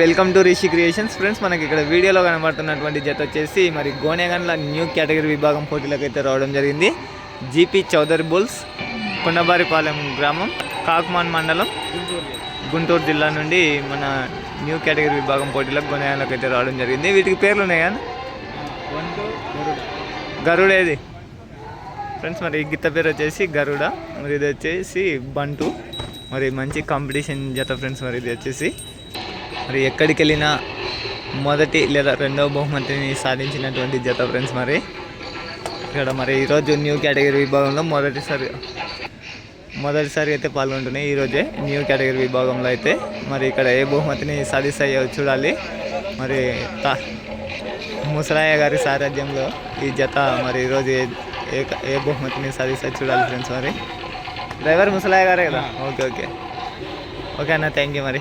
Welcome to Rishi creations. Friends మనకి ఇక్కడ వీడియోలో కనబడుతున్నటువంటి జత వచ్చేసి మరి గోనెగన్ల న్యూ కేటగిరీ విభాగం పోటీలకు అయితే రావడం జరిగింది. జీపీ చౌదరి బుల్స్ కొండబారిపాలెం గ్రామం కాకుమాన్ మండలం గుంటూరు జిల్లా నుండి మన న్యూ కేటగిరీ విభాగం పోటీలకు గోనెగండ్లకు అయితే రావడం జరిగింది. వీటికి పేర్లు ఉన్నాయి కానీ గరుడేది ఫ్రెండ్స్ మరి ఈ గిత్త పేరు వచ్చేసి గరుడ మరి ఇది వచ్చేసి బంటు మరి మంచి కాంపిటీషన్ జత ఫ్రెండ్స్ మరి ఇది వచ్చేసి మరి ఎక్కడికి వెళ్ళినా మొదటి లేదా రెండవ బహుమతిని సాధించినటువంటి జత ఫ్రెండ్స్ మరి. ఇక్కడ మరి ఈరోజు న్యూ కేటగిరీ విభాగంలో మొదటిసారి మొదటిసారి అయితే పాల్గొంటున్నాయి. ఈరోజే న్యూ కేటగిరీ విభాగంలో అయితే మరి ఇక్కడ ఏ బహుమతిని సాధిస్తాయో చూడాలి. మరి తా ముసరాయ గారి సారథ్యంలో ఈ జత మరి ఈరోజు ఏ ఏ బహుమతిని సాధిస్తాయో చూడాలి ఫ్రెండ్స్ మరి. డ్రైవర్ ముసలాయ గారే కదా? Okay okay. ఓకే అన్న థ్యాంక్ యూ మరి.